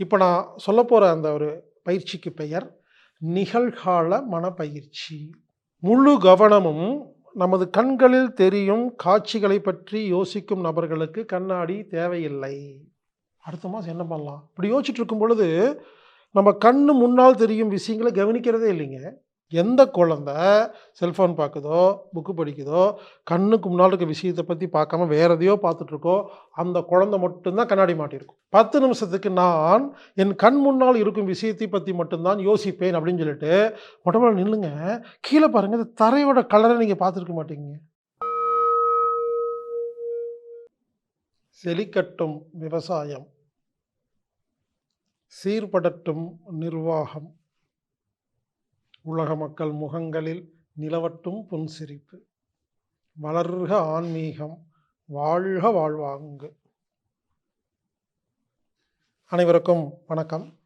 இப்போ நான் சொல்ல போகிற அந்த ஒரு பயிற்சிக்கு பெயர் நிகழ்கால மனப்பயிற்சி. முழு கவனமும் நமது கண்களில் தெரியும் காட்சிகளை பற்றி யோசிக்கும் நபர்களுக்கு கண்ணாடி தேவையில்லை. அடுத்த மாதம் என்ன பண்ணலாம்? இப்படி யோசிச்சுட்டு இருக்கும் பொழுது நம்ம கண்ணு முன்னால் தெரியும் விஷயங்களை கவனிக்கிறதே இல்லைங்க. எந்த குழந்த செல்ஃபோன் பார்க்குதோ புக்கு படிக்குதோ கண்ணுக்கு முன்னால் இருக்க விஷயத்தை பற்றி பார்க்காம வேற எதையோ பார்த்துட்ருக்கோ அந்த குழந்தை மட்டும்தான் கண்ணாடி மாட்டியிருக்கும். பத்து நிமிஷத்துக்கு நான் என் கண் முன்னால் இருக்கும் விஷயத்தை பற்றி மட்டும்தான் யோசிப்பேன் அப்படின்னு சொல்லிட்டு உடம்புல நில்லுங்க. கீழே பாருங்கள் இந்த தரையோட கலரை நீங்கள் பார்த்துருக்க மாட்டீங்க. செழிக்கட்டும் விவசாயம் சீர்படட்டும் நிர்வாகம். உலக மக்கள் முகங்களில் நிலவட்டும் புன்சிரிப்பு. வளர்க ஆன்மீகம் வாழ்க வாழ்வாங்கு. அனைவருக்கும் வணக்கம்.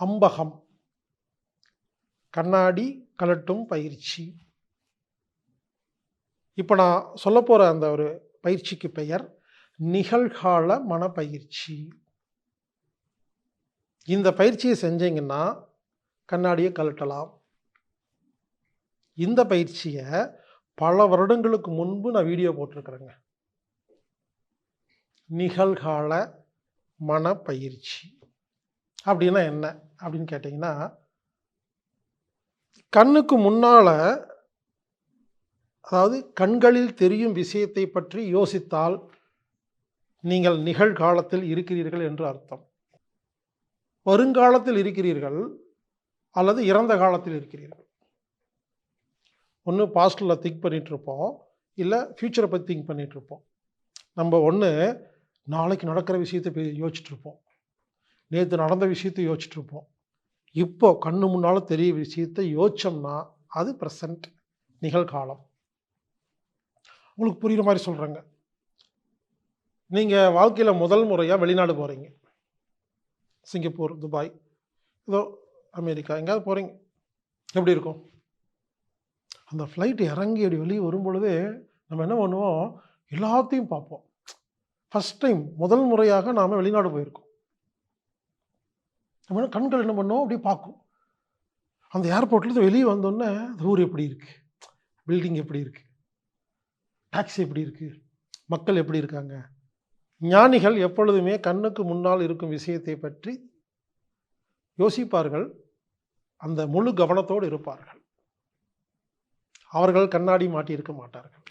அம்பகம். கண்ணாடி கலட்டும் பயிற்சி. இப்போ நான் சொல்ல போகிற அந்த ஒரு பயிற்சிக்கு பெயர் நிகழ்கால மனப்பயிற்சி. இந்த பயிற்சியை செஞ்சீங்கன்னா கண்ணாடியை கழட்டலாம். இந்த பயிற்சியை பல வருடங்களுக்கு முன்பு நான் வீடியோ போட்டிருக்கிறேங்க. நிகழ்கால மனப்பயிற்சி. அப்படின்னா என்ன? அப்படின்னு கேட்டிங்கன்னா கண்ணுக்கு முன்னால் அதாவது கண்களில் தெரியும் விஷயத்தை பற்றி யோசித்தால் நீங்கள் நிகழ்காலத்தில் இருக்கிறீர்கள் என்று அர்த்தம். வருங்காலத்தில் இருக்கிறீர்கள் அல்லது இறந்த காலத்தில் இருக்கிறீர்கள். ஒன்று பாஸ்டில் திங்க் பண்ணிகிட்ருப்போம் இல்லை ஃப்யூச்சரை பற்றி திங்க் பண்ணிகிட்ருப்போம் நம்ம ஒன்று நாளைக்கு நடக்கிற விஷயத்தை யோசிச்சுட்ருப்போம் நேற்று நடந்த விஷயத்தை யோசிச்சுட்ருப்போம் இப்போ கண்ணு முன்னால் தெரிய விஷயத்தை யோசிச்சோம்னா அது ப்ரெசண்ட் நிகழ்காலம். உங்களுக்கு புரிகிற மாதிரி சொல்கிறேங்க நீங்கள் வாழ்க்கையில் முதல் முறையாக வெளிநாடு போகிறீங்க சிங்கப்பூர் துபாய். ஏதோ அமெரிக்கா எங்கேயாவது போகிறீங்க எப்படி இருக்கும்? அந்த ஃப்ளைட் இறங்கி அப்படி வெளியே வரும்பொழுதே நம்ம என்ன பண்ணுவோம்? எல்லாத்தையும் பார்ப்போம். ஃபஸ்ட் டைம் முதல் முறையாக நாம் வெளிநாடு போயிருக்கோம். நம்ம கண்கள் என்ன பண்ணோம் அப்படியே பார்க்கும். அந்த ஏர்போர்ட்லேருந்து வெளியே வந்தோடனே ஊர் எப்படி இருக்குது பில்டிங் எப்படி இருக்குது டாக்ஸி எப்படி இருக்குது மக்கள் எப்படி இருக்காங்க? ஞானிகள் எப்பொழுதுமே கண்ணுக்கு முன்னால் இருக்கும் விஷயத்தை பற்றி யோசிப்பார்கள். அந்த முழு கவனத்தோடு இருப்பார்கள். அவர்கள் கண்ணாடி மாட்டியிருக்க மாட்டார்கள்.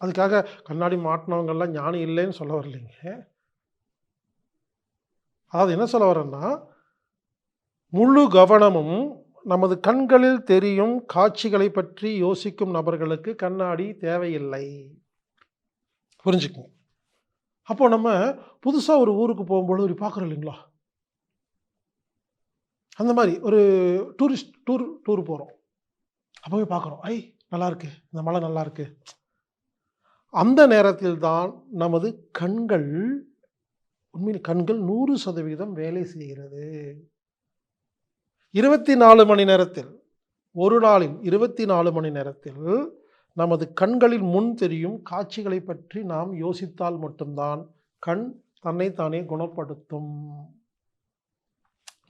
அதுக்காக கண்ணாடி மாட்டினவங்கெல்லாம் ஞானி இல்லைன்னு சொல்ல வரலைங்க. அதாவது என்ன சொல்ல வரேன்னா முழு கவனமும் நமது கண்களில் தெரியும் காட்சிகளை பற்றி யோசிக்கும் நபர்களுக்கு கண்ணாடி தேவையில்லை. புரிஞ்சுக்குங்க. அப்போ நம்ம புதுசாக ஒரு ஊருக்கு போகும்பொழுது ஒரு பார்க்குறோம் இல்லைங்களா? அந்த மாதிரி ஒரு டூரிஸ்ட் டூர் டூர் போகிறோம் அப்போ போய் பார்க்குறோம். ஐ நல்லாயிருக்கு. இந்த மலை நல்லாயிருக்கு. அந்த நேரத்தில் தான் நமது கண்கள் உண்மையில் கண்கள் நூறு சதவீதம் வேலை செய்கிறது. இருபத்தி நாலு மணி நேரத்தில் ஒரு நாளில் இருபத்தி நாலு மணி நேரத்தில் நமது கண்களில் முன் தெரியும் காட்சிகளை பற்றி நாம் யோசித்தால் மட்டும்தான் கண் தன்னைத்தானே குணப்படுத்தும்.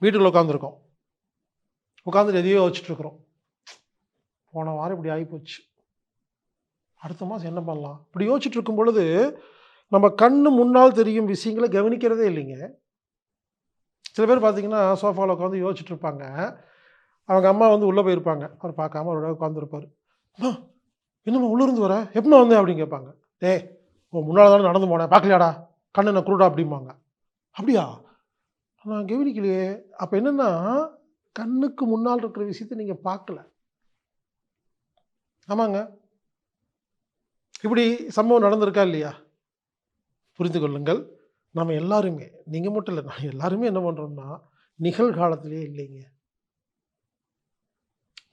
வீட்டுக்குள்ள உட்காந்துருக்கோம் உட்காந்துட்டு எதையோ வச்சுட்ருக்குறோம் போன வாரம் இப்படி ஆகிப்போச்சு அடுத்த மாதம் என்ன பண்ணலாம்? இப்படி யோசிச்சுட்டு இருக்கும் பொழுது நம்ம கண்ணு முன்னால் தெரியும் விஷயங்களை கவனிக்கிறதே இல்லைங்க. சில பேர் பார்த்தீங்கன்னா சோஃபாவில் உட்காந்து யோசிச்சுட்டு இருப்பாங்க அவங்க அம்மா வந்து உள்ளே போயிருப்பாங்க. அவர் பார்க்காம அவரோட உட்காந்துருப்பார் அம்மா என்னம்மா உள்ளிருந்து வர? எப்போ வந்தேன் அப்படின்னு கேட்பாங்க. டேய் ஓ முன்னால் தானே நடந்து போனேன். பார்க்கலையாடா? கண்ணு என்ன குருடா அப்படிம்பாங்க. அப்படியா? நான் கவனிக்கலையே. அப்போ என்னென்னா கண்ணுக்கு முன்னால் இருக்கிற விஷயத்தை நீங்கள் பார்க்கல. ஆமாங்க. இப்படி சம்பவம் நடந்திருக்கா இல்லையா? புரிந்து கொள்ளுங்கள். நம்ம எல்லாருமே நீங்கள் மட்டும் இல்லை நான் எல்லாருமே என்ன பண்ணுறோம்னா நிகழ்காலத்திலே இல்லைங்க.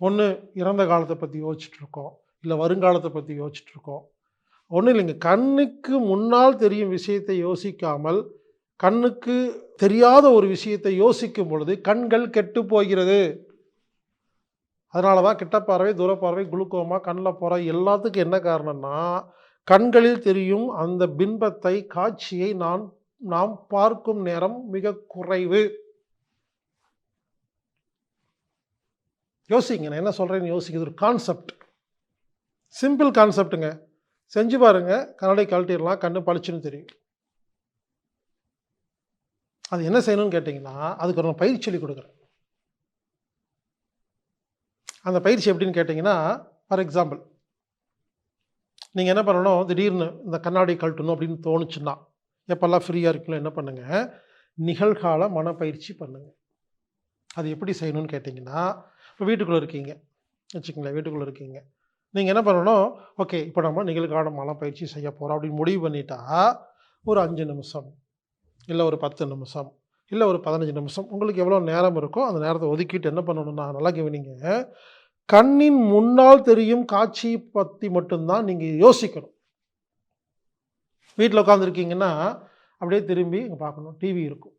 ஒன்று இறந்த காலத்தை பற்றி யோசிச்சுட்ருக்கோம் இல்லை வருங்காலத்தை பற்றி யோசிச்சுட்ருக்கோம் ஒன்றும் இல்லைங்க. கண்ணுக்கு முன்னால் தெரியும் விஷயத்தை யோசிக்காமல் கண்ணுக்கு தெரியாத ஒரு விஷயத்தை யோசிக்கும் பொழுது கண்கள் கெட்டு போகிறது. அதனால தான் கிட்ட பார்வை தூரப்பார்வை குளுக்கோமா கண்ணில் போகிற எல்லாத்துக்கும் என்ன காரணம்னா கண்களில் தெரியும் அந்த பின்பத்தை காட்சியை நான் நாம் பார்க்கும் நேரம் மிக குறைவு. யோசிங்க நான் என்ன சொல்கிறேன்னு யோசிக்கிறது ஒரு கான்செப்ட் சிம்பிள் கான்செப்ட்டுங்க செஞ்சு பாருங்க. கண்ணாடி கழட்டிடலாம் கண்ணு பளிச்சுன்னு தெரியும். அது என்ன செய்யணும்னு கேட்டிங்கன்னா அதுக்கு ஒரு பயிற்சி சொல்லி கொடுக்குறேன். அந்த பயிற்சி எப்படின்னு கேட்டிங்கன்னா ஃபார் எக்ஸாம்பிள் நீங்கள் என்ன பண்ணணும்? திடீர்னு இந்த கண்ணாடி கழட்டணும் அப்படின்னு தோணுச்சுன்னா எப்போல்லாம் ஃப்ரீயாக இருக்கீங்களோ என்ன பண்ணுங்கள் நிகழ்கால மனப்பயிற்சி பண்ணுங்கள் அது எப்படி செய்யணும்னு கேட்டிங்கன்னா இப்போ வீட்டுக்குள்ளே இருக்கீங்க வச்சுக்கங்களேன் வீட்டுக்குள்ளே இருக்கீங்க. நீங்கள் என்ன பண்ணணும்? ஓகே இப்போ நம்ம நிகழ்கால மனப்பயிற்சி செய்ய போகிறோம் அப்படின்னு முடிவு பண்ணிட்டா ஒரு அஞ்சு நிமிஷம் இல்லை ஒரு பத்து நிமிஷம் இல்லை ஒரு பதினஞ்சு நிமிஷம் உங்களுக்கு எவ்வளோ நேரம் இருக்கோ அந்த நேரத்தை ஒதுக்கிட்டு என்ன பண்ணணும்னா நல்லா கவனிங்க. கண்ணின் முன்னால் தெரியும் காட்சி பற்றி மட்டும்தான் நீங்கள் யோசிக்கணும். வீட்டில் உட்காந்துருக்கீங்கன்னா அப்படியே திரும்பி இங்கே பார்க்கணும் டிவி இருக்கும்.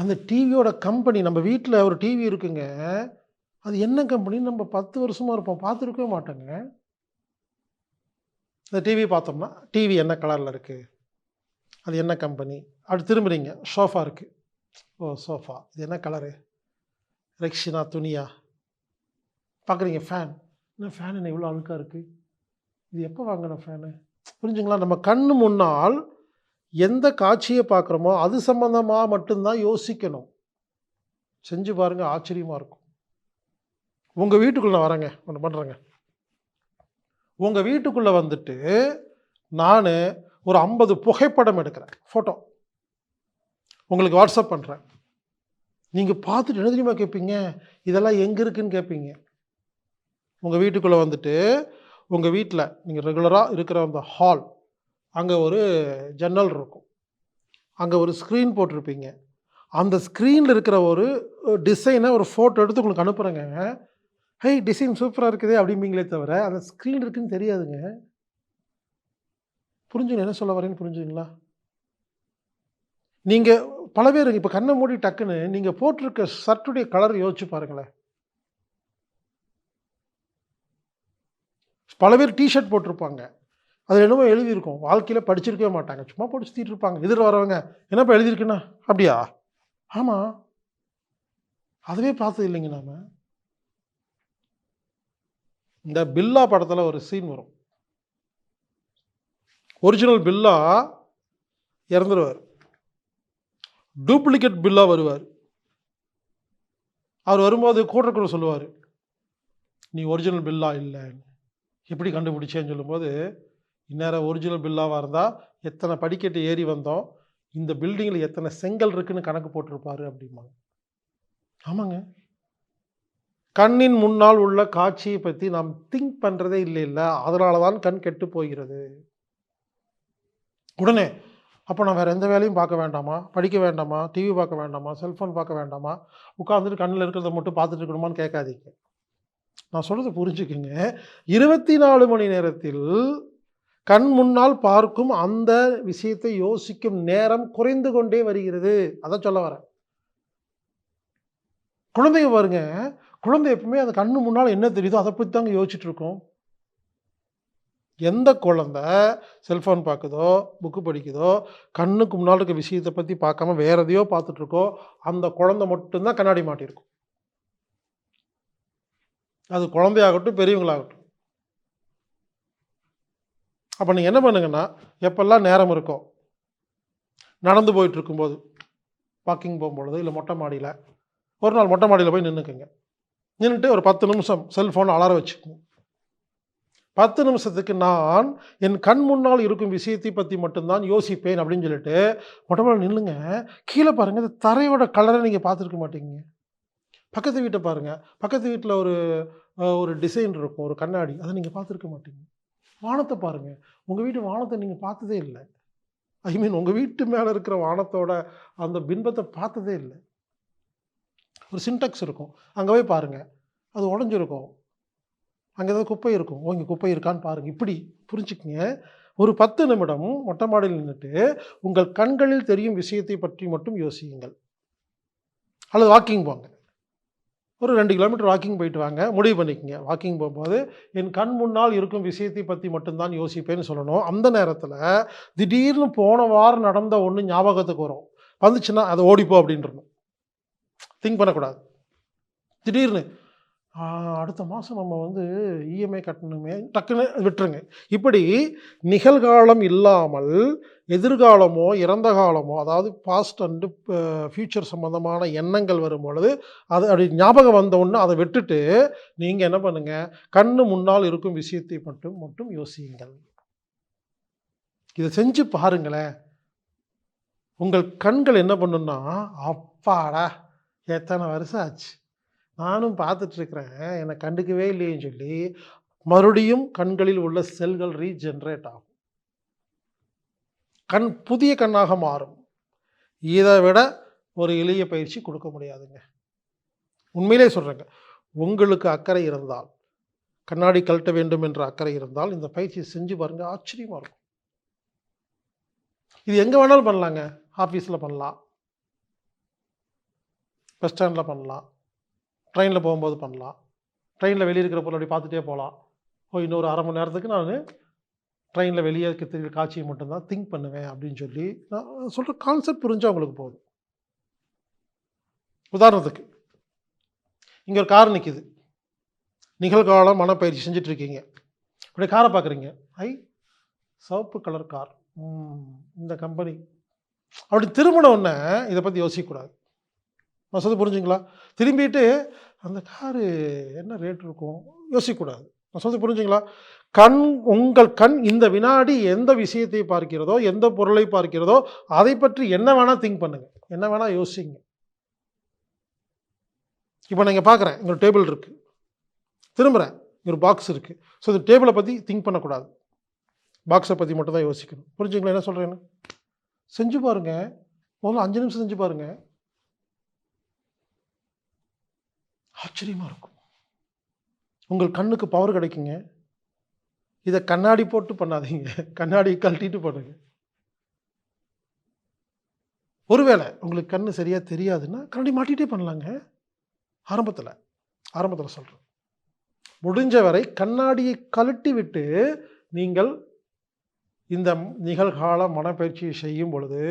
அந்த டிவியோட கம்பெனி நம்ம வீட்டில் ஒரு டிவி இருக்குங்க. அது என்ன கம்பெனின்னு நம்ம பத்து வருஷமாக இருப்போம் பார்த்துருக்கவே மாட்டோங்க. இந்த டிவி பார்த்தோம்னா டிவி என்ன கலரில் இருக்குது அது என்ன கம்பெனி அப்படி திரும்புறீங்க. சோஃபா இருக்குது ஓ சோஃபா இது என்ன கலரு ரெக்ஷினா துணியா? பார்க்குறீங்க ஃபேன் என்ன ஃபேன் என்ன இவ்வளோ அழுக்காக இருக்குது இது எப்போ வாங்கின ஃபேனு புரிஞ்சுங்களா? நம்ம கண்ணு முன்னால் எந்த காட்சியை பார்க்குறோமோ அது சம்மந்தமாக மட்டும்தான் யோசிக்கணும். செஞ்சு பாருங்கள் ஆச்சரியமாக இருக்கும். உங்கள் வீட்டுக்குள்ளே நான் வரேங்க. ஒன்று பண்ணுறேங்க உங்கள் வீட்டுக்குள்ளே வந்துட்டு நான் ஒரு ஐம்பது புகைப்படம் எடுக்கிறேன். ஃபோட்டோ உங்களுக்கு வாட்ஸ்அப் பண்ணுறேன் நீங்கள் பார்த்துட்டு என்ன தெரியுமா கேட்பீங்க இதெல்லாம் எங்கே இருக்குன்னு கேட்பீங்க உங்கள் வீட்டுக்குள்ளே வந்துட்டு உங்கள் வீட்டில் நீங்கள் ரெகுலராக இருக்கிற அந்த ஹால் அங்கே ஒரு ஜன்னல் இருக்கும். அங்கே ஒரு ஸ்க்ரீன் போட்டிருப்பீங்க. அந்த ஸ்க்ரீனில் இருக்கிற ஒரு டிசைனை ஒரு ஃபோட்டோ எடுத்து உங்களுக்கு அனுப்புகிறேங்க ஹை டிசைன் சூப்பராக இருக்குதே அப்படிம்பீங்களே தவிர அந்த ஸ்க்ரீன் இருக்குதுன்னு தெரியாதுங்க. புரிஞ்சுங்க என்ன சொல்ல வரேன்னு புரிஞ்சுங்களா நீங்கள் பல பேர் இப்போ கண்ணை மூடி டக்குன்னு நீங்கள் போட்டிருக்க ஷர்ட்டுடைய கலர் யோசிச்சு பாருங்களேன். பல பேர் டிஷர்ட் போட்டிருப்பாங்க. அது என்னமோ எழுதியிருக்கும். வாழ்க்கையில் படிச்சிருக்கவே மாட்டாங்க. சும்மா போட்டு சுற்றிட்டு இருப்பாங்க. எதிர் வரவங்க என்னப்பா எழுதியிருக்குண்ணா அப்படியா? ஆமாம் அதுவே பார்த்தது இல்லைங்க நாம. இந்த பில்லா படத்தில் ஒரு சீன் வரும். ஒரிஜினல் பில்லா இறந்துருவார். டூப்ளிகேட் பில்லா வருவார். அவர் வரும்போது கூட்டக்குள்ள சொல்லுவார் நீ ஒரிஜினல் பில்லா இல்லை எப்படி கண்டுபிடிச்சேன்னு சொல்லும்போது இந்நேரம் ஒரிஜினல் பில்லாவாக இருந்தால் எத்தனை படிக்கட்டு ஏறி வந்தோம் இந்த பில்டிங்கில் எத்தனை செங்கல் இருக்குன்னு கணக்கு போட்டிருப்பாரு அப்படிம்பாங்க. ஆமாங்க. கண்ணின் முன்னால் உள்ள காட்சியை பற்றி நாம் திங்க் பண்ணுறதே இல்லை இல்லை அதனால தான் கண் கெட்டு போகிறது. உடனே அப்போ நான் வேறு எந்த வேலையும் பார்க்க வேண்டாமா? படிக்க வேண்டாமா? டிவி பார்க்க வேண்டாமா? செல்ஃபோன் பார்க்க வேண்டாமா? உட்காந்துட்டு கண்ணில் இருக்கிறத மட்டும் பார்த்துட்டு இருக்கணுமான்னு கேட்காதீங்க. நான் சொல்கிறத புரிஞ்சுக்குங்க. இருபத்தி நாலு மணி நேரத்தில் கண் முன்னால் பார்க்கும் அந்த விஷயத்தை யோசிக்கும் நேரம் குறைந்து கொண்டே வருகிறது. அதை சொல்ல வரேன். குழந்தைங்க பாருங்க குழந்தை எப்பவுமே அந்த கண்ணு முன்னால் என்ன தெரியுதோ அதை பற்றி தாங்க யோசிச்சுட்டு இருக்கோம். எந்த குழந்தை செல்ஃபோன் பார்க்குதோ புக்கு படிக்குதோ கண்ணுக்கு முன்னால் இருக்க விஷயத்தை பற்றி பார்க்காம வேற எதையோ பார்த்துட்ருக்கோ அந்த குழந்தை மட்டும்தான் கண்ணாடி மாட்டியிருக்கும். அது குழந்தையாகட்டும் பெரியவங்களாகட்டும். அப்போ நீங்கள் என்ன பண்ணுங்கன்னா எப்பெல்லாம் நேரம் இருக்கோ நடந்து போயிட்டு இருக்கும்போது வாக்கிங் போகும்பொழுது இல்லை மொட்டை மாடியில் ஒரு நாள் மொட்டை மாடியில் போய் நின்றுக்குங்க நின்றுட்டு ஒரு பத்து நிமிஷம் செல்ஃபோன் அலார வச்சுக்கோங்க. பத்து நிமிஷத்துக்கு நான் என் கண் முன்னால் இருக்கும் விஷயத்தை பற்றி மட்டும்தான் யோசிப்பேன் அப்படின்னு சொல்லிட்டு உடம்புல நில்லுங்க. கீழே பாருங்கள் இந்த தரையோட கலரை நீங்கள் பார்த்துருக்க மாட்டீங்க. பக்கத்து வீட்டை பாருங்கள் பக்கத்து வீட்டில் ஒரு ஒரு டிசைன் இருக்கும். ஒரு கண்ணாடி. அதை நீங்கள் பார்த்துருக்க மாட்டீங்க. வானத்தை பாருங்கள் உங்கள் வீட்டு வானத்தை நீங்கள் பார்த்ததே இல்லை. ஐ மீன் உங்கள் வீட்டு மேலே இருக்கிற வானத்தோட அந்த பின்பத்தை பார்த்ததே இல்லை. ஒரு சின்டெக்ஸ் இருக்கும். அங்கே போய் பாருங்கள் அது உடஞ்சிருக்கும். அங்கே ஏதாவது குப்பை இருக்கும். ஓ இங்கே குப்பை இருக்கான்னு பாருங்கள் இப்படி புரிஞ்சுக்கங்க. ஒரு பத்து நிமிடம் மொட்டை மாடியில் நின்றுட்டு உங்கள் கண்களில் தெரியும் விஷயத்தை பற்றி மட்டும் யோசியுங்கள். அல்லது வாக்கிங் போங்க. ஒரு ரெண்டு கிலோமீட்டர் வாக்கிங் போயிட்டு வாங்க. முடிவு பண்ணிக்கங்க. வாக்கிங் போகும்போது என் கண் முன்னால் இருக்கும் விஷயத்தை பற்றி மட்டும்தான் யோசிப்பேன்னு சொல்லணும். அந்த நேரத்தில் திடீர்னு போன வாரம் நடந்த ஒன்று ஞாபகத்துக்கு வரும். வந்துச்சுன்னா அதை ஓடிப்போ அப்படின்றணும். திங்க் பண்ணக்கூடாது. திடீர்னு அடுத்த மாதம் நம்ம வந்து இஎம்ஐ கட்டணுமே டக்குன்னு விட்டுருங்க. இப்படி நிகழ்காலம் இல்லாமல் எதிர்காலமோ இறந்த காலமோ அதாவது பாஸ்ட் அண்டு ஃப்யூச்சர் சம்மந்தமான எண்ணங்கள் வரும் பொழுது அது அப்படி ஞாபகம் வந்த அதை விட்டுட்டு நீங்கள் என்ன பண்ணுங்கள் கண்ணு முன்னால் இருக்கும் விஷயத்தை மட்டும் மட்டும் யோசியுங்கள். இதை செஞ்சு பாருங்களேன். உங்கள் கண்கள் என்ன பண்ணுன்னா அப்பாடா எத்தனை வருஷம் ஆச்சு? நானும் பார்த்துட்ருக்குறேன். என்னை கண்டுக்கவே இல்லையேன்னு சொல்லி மறுபடியும் கண்களில் உள்ள செல்கள் ரீஜென்ரேட் ஆகும். கண் புதிய கண்ணாக மாறும். இதை விட ஒரு எளிய பயிற்சி கொடுக்க முடியாதுங்க. உண்மையிலே சொல்கிறேங்க உங்களுக்கு அக்கறை இருந்தால் கண்ணாடி கழட்ட வேண்டும் என்ற அக்கறை இருந்தால் இந்த பயிற்சி செஞ்சு பாருங்க ஆச்சரியமா இருக்கும். இது எங்கே வேணாலும் பண்ணலாங்க. ஆஃபீஸில் பண்ணலாம். பஸ் ஸ்டாண்டில் பண்ணலாம். ட்ரெயினில் போகும்போது பண்ணலாம். ட்ரெயினில் வெளியே இருக்கிற பொருள் அப்படி பார்த்துட்டே போகலாம் ஓ இன்னொரு அரை மணி நேரத்துக்கு நான் ட்ரெயினில் வெளியே இருக்க காட்சியை மட்டும்தான் திங்க் பண்ணுவேன் அப்படின்னு சொல்லி நான் சொல்கிற கான்செப்ட் புரிஞ்சால் அவங்களுக்கு போதும். உதாரணத்துக்கு இங்கே ஒரு கார் நிற்கிது நிகழ்காலம் மனப்பயிற்சி செஞ்சிட்ருக்கீங்க. இப்படி காரை பார்க்குறீங்க. ஐ சிவப்பு கலர் கார் இந்த கம்பெனி அப்படி திரும்பின உடனே இதை பற்றி யோசிக்கக்கூடாது. நான் சொல்ல புரிஞ்சுங்களா? திரும்பிட்டு அந்த காரு என்ன ரேட் இருக்கும்? யோசிக்கக்கூடாது. நான் சொல்ல புரிஞ்சுங்களா? கண் உங்கள் கண் இந்த வினாடி எந்த விஷயத்தை பார்க்கிறதோ எந்த பொருளை பார்க்கிறதோ அதை பற்றி என்ன வேணால் திங்க் பண்ணுங்க. என்ன வேணால் யோசிங்க. இப்போ நான் இங்கே பார்க்குறேன் இங்கே ஒரு டேபிள் இருக்குது திரும்புகிறேன் இங்கே ஒரு பாக்ஸ் இருக்குது ஸோ இந்த டேபிளை பற்றி திங்க் பண்ணக்கூடாது. பாக்ஸை பற்றி மட்டும் தான் யோசிக்கணும். புரிஞ்சுங்களா என்ன சொல்கிறேன்னு செஞ்சு பாருங்கள் முதல்ல அஞ்சு நிமிஷம் செஞ்சு பாருங்கள் ஆச்சரியமாக இருக்கும். உங்கள் கண்ணுக்கு பவர் கிடைக்குங்க. இதை கண்ணாடி போட்டு பண்ணாதீங்க. கண்ணாடி கழட்டிட்டு பண்ணுங்க ஒருவேளை உங்களுக்கு கண்ணு சரியாக தெரியாதுன்னா கண்ணாடி மாட்டிகிட்டே பண்ணலாங்க. ஆரம்பத்தில் ஆரம்பத்தில் சொல்கிறேன் முடிஞ்ச வரை கண்ணாடியை கழட்டி விட்டு நீங்கள் இந்த நிகழ்கால மனப்பயிற்சியை செய்யும் பொழுது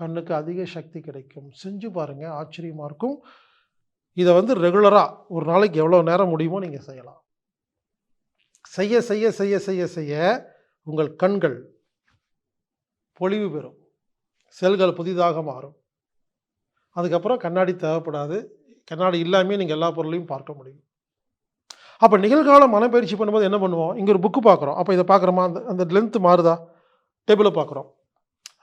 கண்ணுக்கு அதிக சக்தி கிடைக்கும். செஞ்சு பாருங்கள் ஆச்சரியமாக இருக்கும். இதை வந்து ரெகுலராக ஒரு நாளைக்கு எவ்வளோ நேரம் முடியுமோ நீங்கள் செய்யலாம். செய்ய செய்ய செய்ய செய்ய செய்ய உங்கள் கண்கள் பொலிவு பெறும். செல்கள் புதிதாக மாறும். அதுக்கப்புறம் கண்ணாடி தேவைப்படாது. கண்ணாடி இல்லாமல் நீங்கள் எல்லா பொருளையும் பார்க்க முடியும். அப்போ நிகழ்கால மனப்பயிற்சி பண்ணும்போது என்ன பண்ணுவோம்? இங்கே ஒரு புக்கு பார்க்குறோம். அப்போ இதை பார்க்குறோமா? அந்த அந்த லென்த்து மாறுதா? டேபிளை பார்க்குறோம்.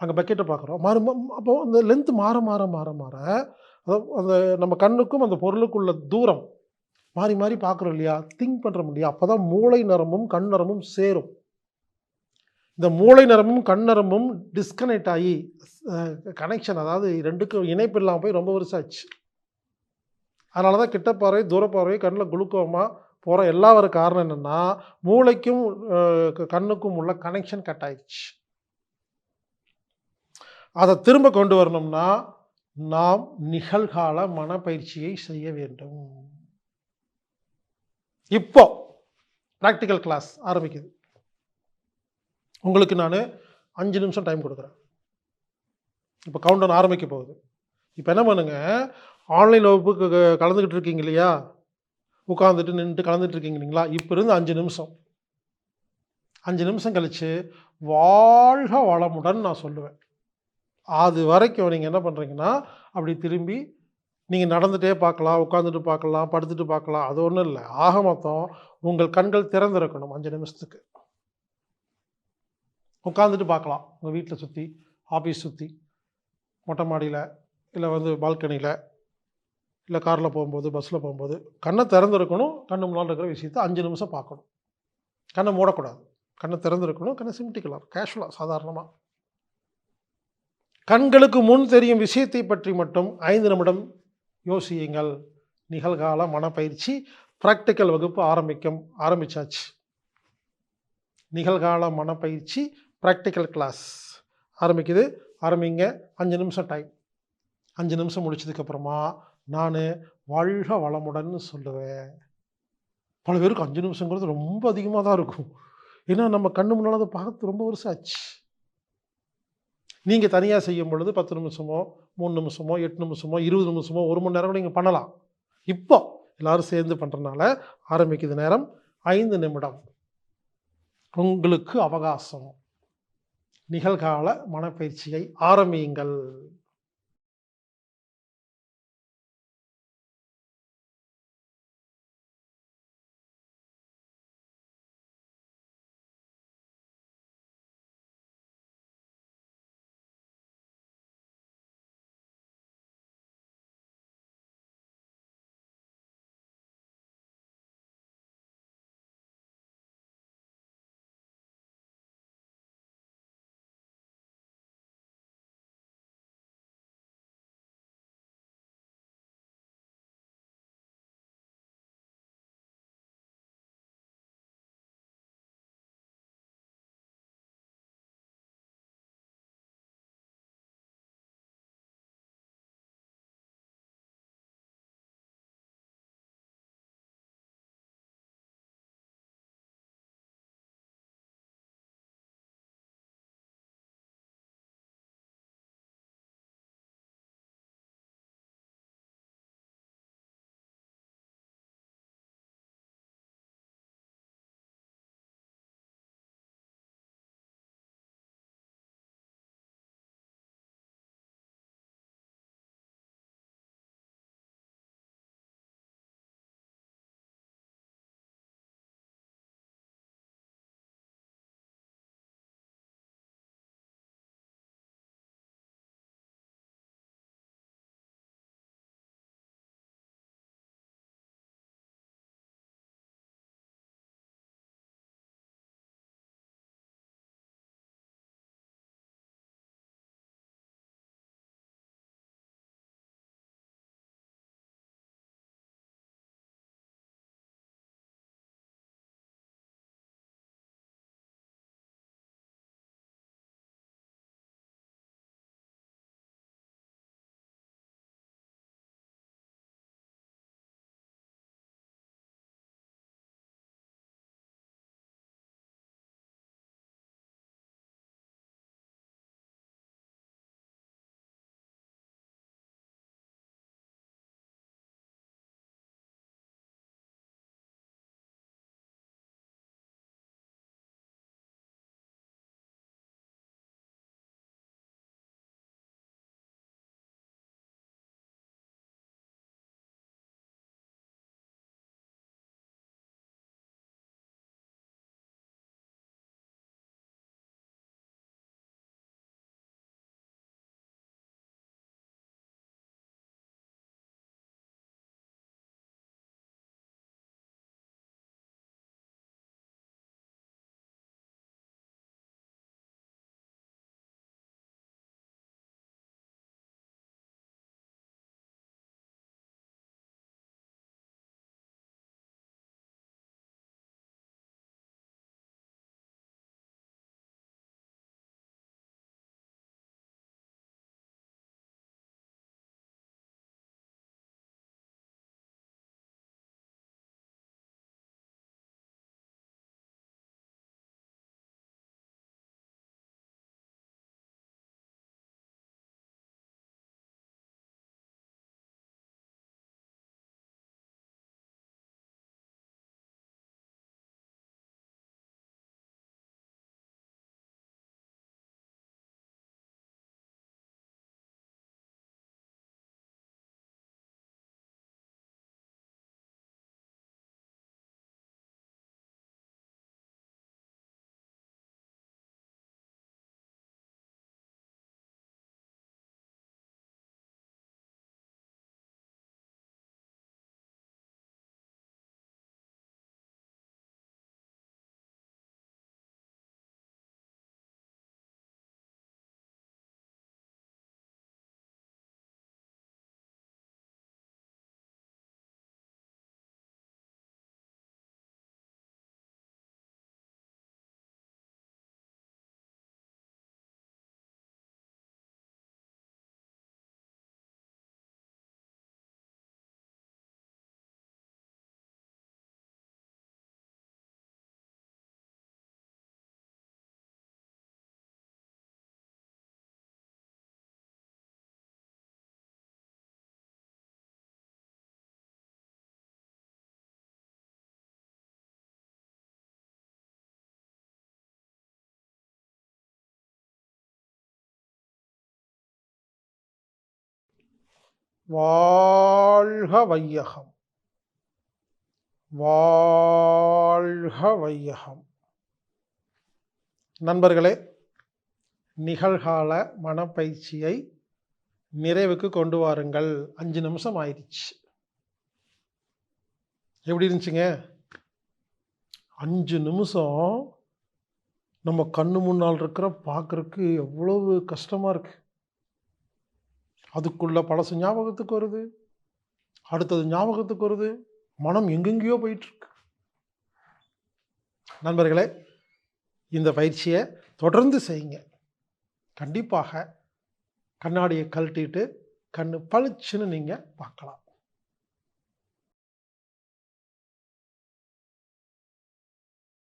அங்கே பக்கெட்டை பார்க்குறோம். மாறு அப்போ அந்த லென்த்து மாற மாற மாற மாற அதாவது அந்த நம்ம கண்ணுக்கும் அந்த பொருளுக்குள்ள தூரம் மாறி மாறி பார்க்குறோம் இல்லையா? திங்க் பண்ணுறோம் இல்லையா? அப்போ தான் மூளை நரம்பும் கண் நரம்பும் சேரும். இந்த மூளை நரம்பும் கண் நரம்பும் டிஸ்கனெக்ட் ஆகி கனெக்ஷன் அதாவது ரெண்டுக்கும் இணைப்பு இல்லாமல் போய் ரொம்ப வருஷம் ஆச்சு. அதனால தான் கிட்ட பார்வை தூர கண்ணில் குளுக்கோமா போகிற எல்லா ஒரு காரணம் என்னென்னா மூளைக்கும் கண்ணுக்கும் உள்ள கனெக்ஷன் கட் ஆயிடுச்சு. அதை திரும்ப கொண்டு வரணும்னா நாம் நிகழ்கால மனப்பயிற்சியை செய்ய வேண்டும். இப்போ ப்ராக்டிக்கல் கிளாஸ் ஆரம்பிக்குது. உங்களுக்கு நான் அஞ்சு நிமிஷம் டைம் கொடுக்குறேன். இப்போ கவுண்டவுன் ஆரம்பிக்க போகுது. இப்போ என்ன பண்ணுங்க? ஆன்லைன் வகுப்புக்கு க- கலந்துக்கிட்டு இருக்கீங்க இல்லையா? உட்காந்துட்டு நின்றுட்டு கலந்துட்டு இருக்கீங்க இல்லைங்களா? இப்போ இருந்து அஞ்சு நிமிஷம். அஞ்சு நிமிஷம் கழிச்சு வாழ்க வளமுடன் நான் சொல்லுவேன். அது வரைக்கும் நீங்கள் என்ன பண்ணுறீங்கன்னா அப்படி திரும்பி நீங்கள் நடந்துகிட்டே பார்க்கலாம் உட்காந்துட்டு பார்க்கலாம் படுத்துட்டு பார்க்கலாம். அது ஒன்றும் இல்லை. ஆக மொத்தம் உங்கள் கண்கள் திறந்திருக்கணும் அஞ்சு நிமிஷத்துக்கு. உட்காந்துட்டு பார்க்கலாம். உங்கள் வீட்டில் சுற்றி ஆஃபீஸ் சுற்றி மொட்டை மாடியில் இல்லை வந்து பால்கனியில் இல்லை காரில் போகும்போது பஸ்ஸில் போகும்போது கண்ணை திறந்திருக்கணும். கண்ணு முன்னால் இருக்கிற விஷயத்தை அஞ்சு நிமிஷம் பார்க்கணும். கண்ணை மூடக்கூடாது. கண்ணை திறந்திருக்கணும். கண்ணை சிமிட்டிக்கலாம். கேஷுவலாக சாதாரணமாக கண்களுக்கு முன் தெரியும் விஷயத்தை பற்றி மட்டும் ஐந்து நிமிடம் யோசியுங்கள். நிகழ்கால மனப்பயிற்சி ப்ராக்டிக்கல் வகுப்பு ஆரம்பிக்கும் ஆரம்பித்தாச்சு நிகழ்கால மனப்பயிற்சி ப்ராக்டிக்கல் கிளாஸ் ஆரம்பிக்குது. ஆரம்பிங்க. அஞ்சு நிமிஷம் டைம் அஞ்சு நிமிஷம் முடிச்சதுக்கப்புறமா நான் வாழ்க வளமுடன் சொல்லுவேன். பல பேருக்கு அஞ்சு நிமிஷங்கிறது ரொம்ப அதிகமாக தான் இருக்கும். ஏன்னா நம்ம கண்ணு முன்னால் அதை பார்த்து ரொம்ப வருஷம் ஆச்சு. நீங்கள் தனியாக செய்யும் பொழுது பத்து நிமிஷமோ மூணு நிமிஷமோ எட்டு நிமிஷமோ இருபது நிமிஷமோ ஒரு மணி நேரம் கூட நீங்கள் பண்ணலாம். இப்போ எல்லோரும் சேர்ந்து பண்ணுறதுனால ஆரம்பிக்குது நேரம் ஐந்து நிமிடம். உங்களுக்கு அவகாசம். நிகழ்கால மனப்பயிற்சியை ஆரம்பியுங்கள். வாழ்க வையகம். வாழ்க வையகம். நண்பர்களே நிகழ்கால மனப்பயிற்சியை நிறைவுக்கு கொண்டு வாருங்கள். அஞ்சு நிமிஷம் ஆயிடுச்சு. எப்படி இருந்துச்சுங்க? அஞ்சு நிமிஷம் நம்ம கண்ணு முன்னால் இருக்கிற பார்க்குறக்கு எவ்வளவு கஷ்டமாக இருக்குது அதுக்குள்ளே பழசு ஞாபகத்துக்கு வருது. அடுத்தது ஞாபகத்துக்கு வருது. மனம் எங்கெங்கேயோ போயிட்டுருக்கு. நண்பர்களே இந்த பயிற்சியை தொடர்ந்து செய்யுங்க. கண்டிப்பாக கண்ணாடியை கழட்டிட்டு கண்ணு பளிச்சுன்னு நீங்கள் பார்க்கலாம்.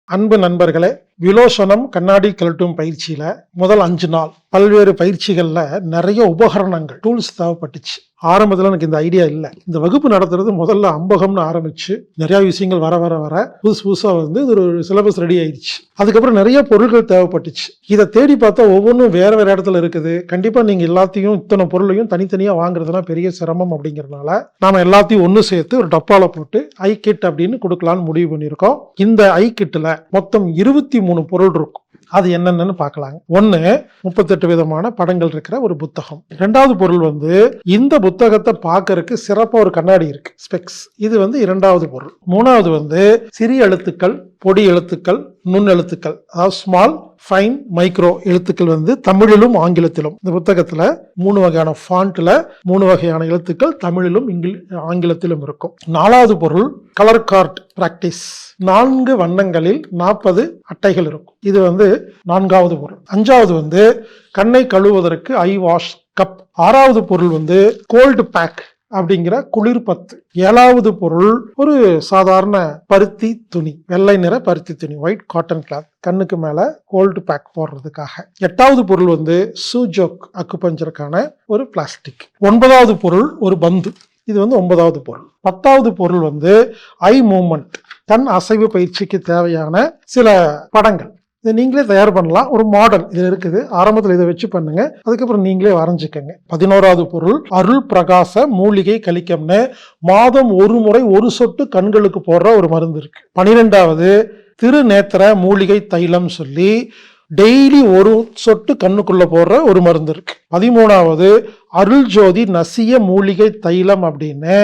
அன்பு நண்பர்களே விலோசனம் கண்ணாடி கழட்டும் பயிற்சியில முதல் அஞ்சு நாள் பல்வேறு பயிற்சிகள்ல நிறைய உபகரணங்கள் டூல்ஸ் தேவைப்பட்டுச்சு. ஆரம்பத்தில் எனக்கு இந்த ஐடியா இல்லை. இந்த வகுப்பு நடத்துறது முதல்ல அம்பகம்னு ஆரம்பிச்சு நிறைய விஷயங்கள் வர வர வர புதுசு புதுசாக வந்து இது ஒரு சிலபஸ் ரெடி ஆயிடுச்சு. அதுக்கப்புறம் நிறைய பொருட்கள் தேவைப்பட்டுச்சு. இதை தேடி பார்த்தா ஒவ்வொன்றும் வேற வேற இடத்துல இருக்குது. கண்டிப்பா நீங்க எல்லாத்தையும் இத்தனை பொருளையும் தனித்தனியா வாங்குறதுனா பெரிய சிரமம் அப்படிங்கறதுனால நாம எல்லாத்தையும் ஒன்று சேர்த்து ஒரு டப்பால போட்டு ஐ கிட் அப்படின்னு கொடுக்கலான்னு முடிவு பண்ணியிருக்கோம். இந்த ஐ கிட்டில் மொத்தம் இருபத்தி மூணு பொருள் இருக்கும். அது என்னென்னு பார்க்கலாங்க. ஒன்று முப்பத்தெட்டு விதமான படங்கள் இருக்கிற ஒரு புத்தகம். ரெண்டாவது பொருள் வந்து இந்த புத்தகத்தை பார்க்கறதுக்கு சிறப்பாக ஒரு கண்ணாடி இருக்கு ஸ்பெக்ஸ். இது வந்து இரண்டாவது பொருள். மூணாவது வந்து சிறிய எழுத்துக்கள் பொடி எழுத்துக்கள் நுண் எழுத்துக்கள் அதாவது ஸ்மால் ஃபைன் மைக்ரோ எழுத்துக்கள் வந்து தமிழிலும் ஆங்கிலத்திலும். இந்த புத்தகத்துல மூணு வகையான ஃபாண்ட்ல மூணு வகையான எழுத்துக்கள் தமிழிலும் இங்கிலி ஆங்கிலத்திலும் இருக்கும். நாலாவது பொருள் கலர் கார்ட் பிராக்டிஸ் நான்கு வண்ணங்களில் நாற்பது அட்டைகள் இருக்கும். இது வந்து நான்காவது பொருள். அஞ்சாவது வந்து கண்ணை கழுவுவதற்கு ஐ வாஷ் கப் ஆறாவது பொருள் வந்து கோல்டு பேக் அப்படிங்கிற குளிர் பத்து ஏழாவது பொருள் ஒரு சாதாரண பருத்தி துணி வெள்ளை நிற பருத்தி துணி ஒயிட் காட்டன் கிளாத் கண்ணுக்கு மேல கோல்டு பேக் போடுறதுக்காக. எட்டாவது பொருள் வந்து சூஜோக் அக்குபஞ்சருக்கான ஒரு பிளாஸ்டிக் ஒன்பதாவது பொருள் ஒரு பந்து. இது வந்து ஒன்பதாவது பொருள். பத்தாவது பொருள் வந்து ஐ மூமெண்ட் கண் அசைவு பயிற்சிக்கு தேவையான சில படங்கள். இதை நீங்களே தயார் பண்ணலாம். ஒரு மாடல் இது இருக்குது. ஆரம்பத்தில் இதை வச்சு பண்ணுங்க. அதுக்கப்புறம் நீங்களே வரைஞ்சிக்கங்க. பதினோராவது பொருள் அருள் பிரகாச மூலிகை கலிக்கம்னு மாதம் ஒரு முறை ஒரு சொட்டு கண்களுக்கு போடுற ஒரு மருந்து இருக்கு. பனிரெண்டாவது திருநேத்திர மூலிகை தைலம் சொல்லி டெய்லி ஒரு சொட்டு கண்ணுக்குள்ள போடுற ஒரு மருந்து இருக்கு. பதிமூணாவது அருள் ஜோதி நசிய மூலிகை தைலம் அப்படின்னு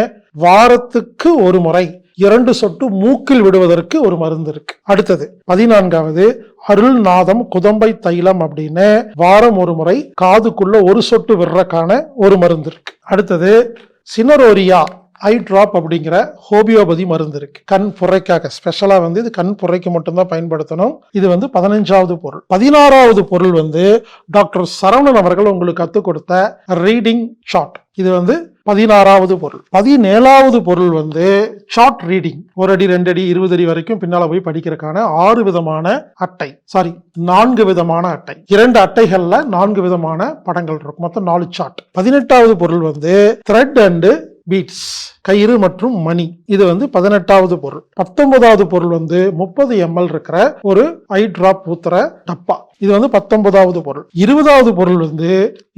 வாரத்துக்கு ஒரு முறை இரண்டு சொட்டு மூக்கில் விடுவதற்கு ஒரு மருந்து இருக்கு. அடுத்தது பதினான்காவது அருள் நாதம் குதம்பை தைலம் அப்படின்னு வாரம் ஒரு முறை காதுக்குள்ள ஒரு சொட்டு விடுறக்கான ஒரு மருந்து இருக்கு. அடுத்தது சினரோரியா ஐ டிராப் அப்படிங்கிற ஹோமியோபதி மருந்து இருக்கு. கண் புரைக்காக ஸ்பெஷலா வந்து இது கண் புரைக்கு மட்டும்தான் பயன்படுத்தணும். இது வந்து பதினஞ்சாவது பொருள். பதினாறாவது பொருள் வந்து டாக்டர் சரவணன் அவர்கள் உங்களுக்கு கற்றுக் கொடுத்த ரீடிங் ஷார்ட் இது வந்து பதினாறாவது பொருள். பதினேழாவது பொருள் வந்து ஷார்ட் ரீடிங் ஒரு அடி ரெண்டு அடி இருபது அடி வரைக்கும் பின்னால போய் படிக்கிறதுக்கான ஆறு விதமான அட்டை. சாரி நான்கு விதமான அட்டை. இரண்டு அட்டைகள்ல நான்கு விதமான படங்கள் இருக்கும். மொத்தம் நாலு சார்ட் பதினெட்டாவது பொருள் வந்து த்ரெட் அண்டு பீட்ஸ் கயிறு மற்றும் மணி. இது வந்து பதினெட்டாவது பொருள். பத்தொன்பதாவது பொருள் வந்து முப்பது எம்எல் இருக்கிற ஒரு ஐ டிராப் ஊத்துற டப்பா. இது வந்து பத்தொன்பதாவது பொருள். இருபதாவது பொருள் வந்து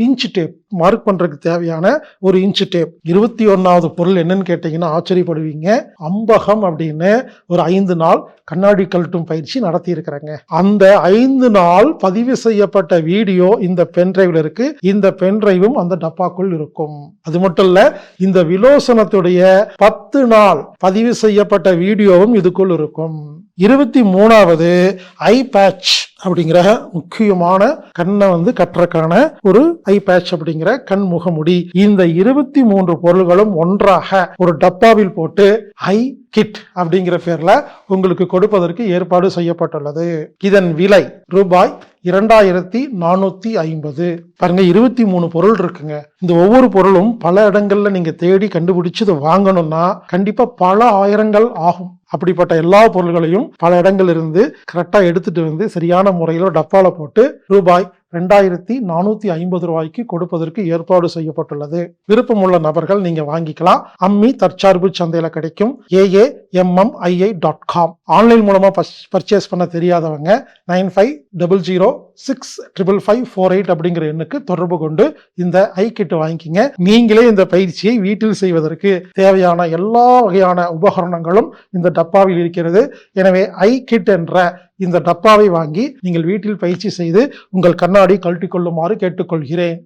இன்ச் டேப் மார்க் பண்றதுக்கு தேவையான ஒரு இன்ச் டேப் இருபத்தி ஒன்னாவது பொருள் என்னன்னு கேட்டீங்கன்னா ஆச்சரியப்படுவீங்க. அம்பகம் அப்படின்னு ஒரு ஐந்து நாள் கண்ணாடி கழட்டும் பயிற்சி நடத்தி இருக்கிறாங்க அந்த ஐந்து நாள் பதிவு செய்யப்பட்ட வீடியோ இந்த பென்டிரைவில் இருக்கு. இந்த பென்டிரைவும் அந்த டப்பாக்குள் இருக்கும். அது மட்டும் இல்ல இந்த விலோசனத்துடைய பத்து நாள் பதிவு செய்யப்பட்ட வீடியோவும் இதுக்குள் இருக்கும். இருபத்தி மூணாவது ஐ பேட்ச் அப்படிங்கிற முக்கியமான கண்ணை வந்து கற்றக்கான ஒரு ஐ பேட்ச் அப்படிங்கிற கண் முகமுடி. இந்த இருபத்தி மூன்று பொருள்களும் ஒன்றாக ஒரு டப்பாவில் போட்டு ஐ கிட் அப்படிங்கிற பேர்ல உங்களுக்கு கொடுப்பதற்கு ஏற்பாடு செய்யப்பட்டுள்ளது. இதன் விலை ரூபாய் இரண்டாயிரத்தி நானூத்தி ஐம்பது. பாருங்க இருபத்தி மூணு பொருள் இருக்குங்க. இந்த ஒவ்வொரு பொருளும் பல இடங்கள்ல நீங்க தேடி கண்டுபிடிச்சு இதை வாங்கணும்னா கண்டிப்பா பல ஆயிரங்கள் ஆகும். அப்படிப்பட்ட எல்லா பொருள்களையும் பல இடங்கள்ல இருந்து கரெக்டா எடுத்துட்டு வந்து சரியான முறையில் டப்பால போட்டு ரூபாய் ரெண்டாயிரத்தி நானூத்தி ஐம்பது ரூபாய்க்கு கொடுப்பதற்கு ஏற்பாடு செய்யப்பட்டுள்ளது. விருப்பமுள்ள நபர்கள் நீங்க வாங்கிக்கலாம். அம்மி தற்சார்பு சந்தையில கிடைக்கும். ஏஏ எம்எம்ஐஐ டாட் காம் ஆன்லைன் மூலமா பர்ச்சேஸ் பண்ண தெரியாதவங்க nine five double zero six triple five four eight அப்படிங்கிற எண்ணுக்கு தொடர்பு கொண்டு இந்த ஐ கிட் வாங்கிக்கிங்க. நீங்களே இந்த பயிற்சியை வீட்டில் செய்வதற்கு தேவையான எல்லா வகையான உபகரணங்களும் இந்த டப்பாவில் இருக்கிறது. எனவே ஐ கிட் என்ற இந்த டப்பாவை வாங்கி நீங்கள் வீட்டில் பயிற்சி செய்து உங்கள் கண்ணாடி கழட்டிக் கொள்ளுமாறு கேட்டுக்கொள்கிறேன்.